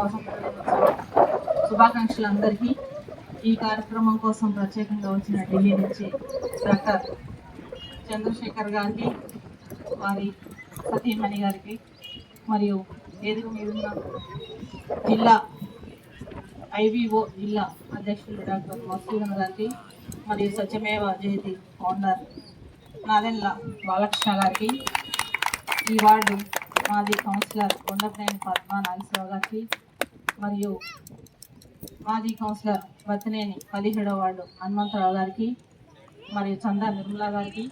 కోసం శుభాకాంక్షలు అందరికీ ఈ కార్యక్రమం కోసం ప్రత్యేకంగా వచ్చిన ఢిల్లీ నుంచి డాక్టర్ చంద్రశేఖర్ గారికి వారి సతీమణి గారికి మరియు వేదిక మీదున్న జిల్లా ఐవీఓ జిల్లా అధ్యక్షులు డాక్టర్ మసూదన్ గారికి మరియు సత్యమేవ జయతి ఫౌండర్ నాదెల్ల బాలకృష్ణ గారికి ఈ వార్డు మాజీ కౌన్సిలర్ కొండప్రేమి పద్మ నాగేశ్వరరావు గారికి మరియు మాజీ కౌన్సిలర్ బతినేని పదిహేడవ వార్డు హనుమంతరావు గారికి మరియు చందా నిర్మలా గారికి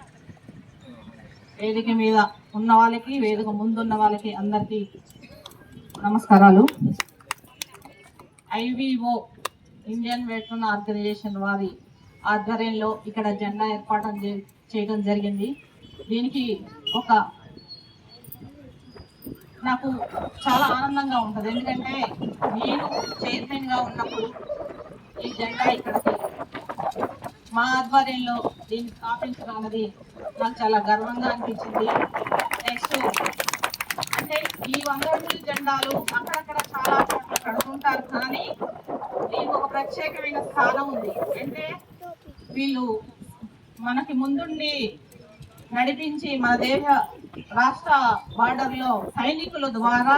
వేదిక మీద ఉన్న వాళ్ళకి వేదిక ముందున్న వాళ్ళకి అందరికీ నమస్కారాలు. ఐవిఓ ఇండియన్ వెటరన్ ఆర్గనైజేషన్ వారి ఆధ్వర్యంలో ఇక్కడ జెండా ఏర్పాటు చే- చేయడం జరిగింది. దీనికి ఒక నాకు చాలా ఆనందంగా ఉంటుంది. ఎందుకంటే నేను చైర్మన్గా ఉన్నప్పుడు ఈ జెండా ఇక్కడికి మా ఆధ్వర్యంలో దీన్ని స్థాపించడం అనేది నాకు చాలా గర్వంగా అనిపించింది. నెక్స్ట్ అంటే ఈ వంద రోజుల జెండాలు అక్కడక్కడ చాలా చోట్ల కానీ దీనికి ఒక ప్రత్యేకమైన స్థానం ఉంది. అంటే వీళ్ళు మనకి ముందుండి నడిపించి మన దేశ రాష్ట్ర బార్డర్లో సైనికుల ద్వారా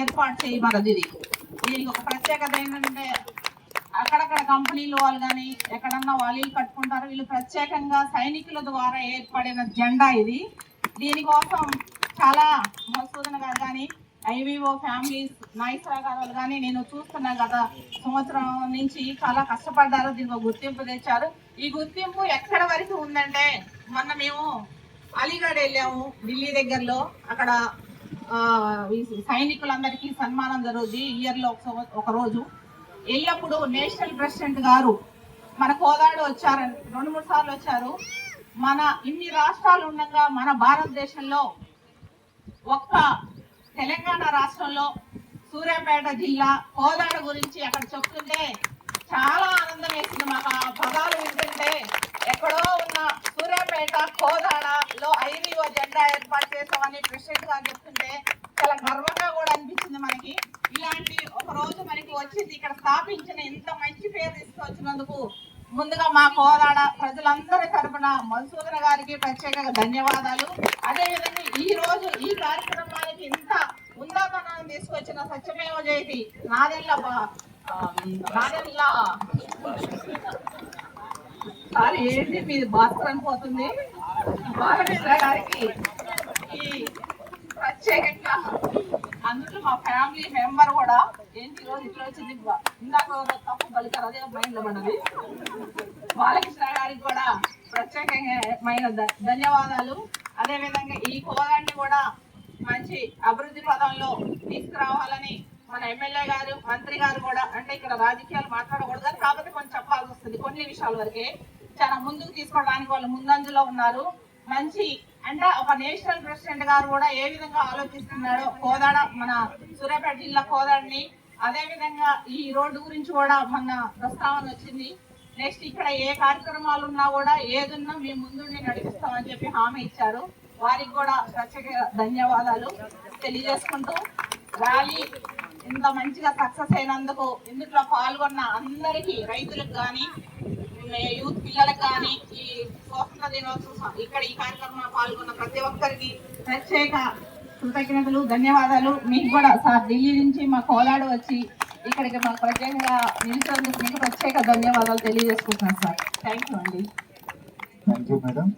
ఏర్పాటు చేయబడదు ఇది దీనికి ఒక ప్రత్యేకత ఏంటంటే అక్కడక్కడ కంపెనీలు వాళ్ళు కానీ ఎక్కడన్నా వాళ్ళు కట్టుకుంటారు. వీళ్ళు ప్రత్యేకంగా సైనికుల ద్వారా ఏర్పడిన జెండా ఇది. దీనికోసం చాలా మసూదన్ గారు కానీ ఐవీఓ ఫ్యామిలీస్ నాయసరా గారు కానీ నేను చూస్తున్నా గత సంవత్సరం నుంచి చాలా కష్టపడ్డారు. దీనికి గుర్తింపు తెచ్చారు. ఈ గుర్తింపు ఎక్కడ వరకు ఉందంటే మొన్న మేము అలీగఢ్ వెళ్ళాము ఢిల్లీ దగ్గరలో. అక్కడ సైనికులందరికీ సన్మానం జరుగుద్ది ఇయర్లో ఒక రోజు. వెళ్ళినప్పుడు నేషనల్ ప్రెసిడెంట్ గారు మన కోదాడు వచ్చారని రెండు మూడు సార్లు వచ్చారు. మన ఇన్ని రాష్ట్రాలు ఉండగా మన భారతదేశంలో ఒక్క తెలంగాణ రాష్ట్రంలో సూర్యాపేట జిల్లా కోదాడ గురించి అక్కడ చెప్తుంటే చాలా ఆనందం వేసింది మాకు ఆ పదాలు వింటుంటే ఎక్కడో ఉన్న సూర్యాపేట కోదాడలో ఐవీఓ జెండా ఏర్పాటు చేసామని ప్రెసిడెంట్ గారు చెప్తుంటే చాలా గర్వంగా కూడా అనిపించింది మనకి. ఇలాంటి ఒక రోజు మనకి వచ్చింది ఇక్కడ స్థాపించిన ఇంత మంచి పేరు తీసుకొచ్చినందుకు ముందుగా మా కోదాడ ప్రజలందరి తరఫున మధుసూదన గారికి ప్రత్యేకంగా ధన్యవాదాలు. అదేవిధంగా ఈ రోజు ఈ కార్యక్రమానికి ఇంత ఉందాతనాన్ని తీసుకొచ్చిన సత్యమేవ జయతి నాదెల్ల నాదెల్ల సార్ ఏంటి మీది భాస్కర్ అనిపోతుంది బాలకృష్ణ గారికి ఈ ప్రత్యేకంగా అందులో మా ఫ్యామిలీ మెంబర్ కూడా ఏంటి రోజు ఇట్లా వచ్చింది? ఇందాక తప్పు బలికారు అదే మైండ్లో పడ్డది. బాలకృష్ణ గారికి కూడా ప్రత్యేకమైన ధన్యవాదాలు. అదే విధంగా ఈ కోదాన్ని కూడా మంచి అభివృద్ధి పదంలో తీసుకురావాలని మన ఎమ్మెల్యే గారు మంత్రి గారు కూడా అంటే ఇక్కడ రాజకీయాలు మాట్లాడకూడదు కాకపోతే కొంచెం చెప్పాల్సి వస్తుంది కొన్ని విషయాల వరకే. చాలా ముందుకు తీసుకోవడానికి వాళ్ళు ముందంజలో ఉన్నారు. మంచి అంటే ఒక నేషనల్ ప్రెసిడెంట్ గారు కూడా ఏ విధంగా ఆలోచిస్తున్నాడో కోదాడ మన సూర్యాపేట జిల్లా కోదాడిని అదే విధంగా ఈ రోడ్డు గురించి కూడా మొన్న ప్రస్తావన వచ్చింది. నెక్స్ట్ ఇక్కడ ఏ కార్యక్రమాలు ఉన్నా కూడా ఏదున్నా మేము ముందుండి నడిపిస్తామని చెప్పి హామీ ఇచ్చారు. వారికి కూడా ప్రత్యేక ధన్యవాదాలు తెలియజేసుకుంటూ. ర్యాలీ ఇంత మంచిగా సక్సెస్ అయినందుకు ఇందులో పాల్గొన్న అందరికీ రైతులకు కానీ యూత్ పిల్లలకు కానీ ఈ స్వాతంత్ర దినోత్సవం ఇక్కడ ఈ కార్యక్రమంలో పాల్గొన్న ప్రతి ఒక్కరికి ప్రత్యేక కృతజ్ఞతలు ధన్యవాదాలు. మీకు కూడా సార్ ఢిల్లీ నుంచి మా కోలాడు వచ్చి ఇక్కడికి మాకు ప్రత్యేకంగా నిలిచినందుకు మీకు ప్రత్యేక ధన్యవాదాలు తెలియజేసుకుంటున్నాను సార్. థ్యాంక్ యూ అండి. Thank you madam.